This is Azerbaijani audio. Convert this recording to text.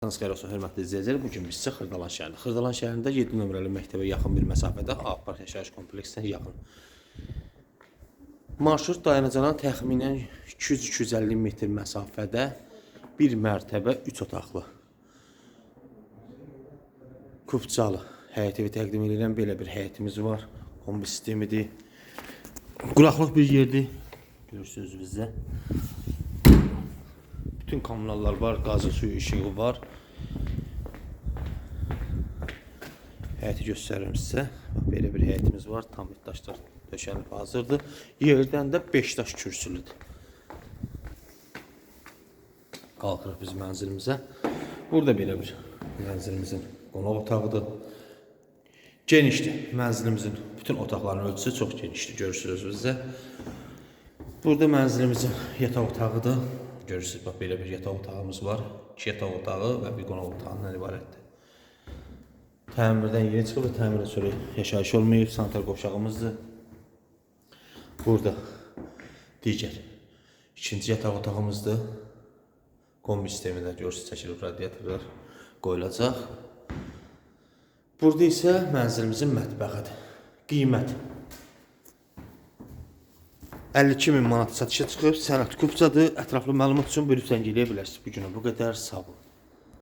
Xeyir olsun, hörmətli izləyicilər. Bu gün biz sizə Xırdalan şəhərində, Xırdalan şəhərində 7 nömrəli məktəbə yaxın bir məsafədə Ağpark yaşayış kompleksinə yaxın. Marşrut dayanacağına təxminən 200-250 metr məsafədə bir mərtəbə 3 otaqlı kupçalı həyət evi təqdim edirəm. Belə bir həyətimiz var. Kombi sistemidir. Quraqlıq bir yerdir. Görürsünüz bizdə. Bütün kommunallar var, qazı, suyu, işığı var. Həyəti göstərirəm sizə. Bax belə bir həyətimiz var. Tam daşlar döşənib hazırdır. Yerdən də 5 daş kürsülüdür. Qalxırıq biz mənzilimizə. Burada belə bir mənzilimizin qonaq otağıdır. Genişdir. Mənzilimizin bütün otaqların ölçüsü çox genişdir. Görürsünüz bizdə. Burada mənzilimizin yataq otağıdır. Görürsünüz bax belə bir yataq otağımız var. İki yataq otağı və bir qonaq otağından ibarətdir. Təmirdən yeni çıxıb və təmirdən sonra yaşayış olmayıb. Sanitar qovşağımızdır. Burada digər ikinci yataq otağımızdır. Kombi sistemində görürsünüz çəkilib radiatorlar qoyulacaq. Burada isə mənzilimizin mətbəxidir. Qiymət 52 min manat satışa çıxıb. Sənət kupçadır. Ətraflı məlumat üçün buyurub zəng eləyə bilərsiniz. Bu günə bu qədər. Sağ olun.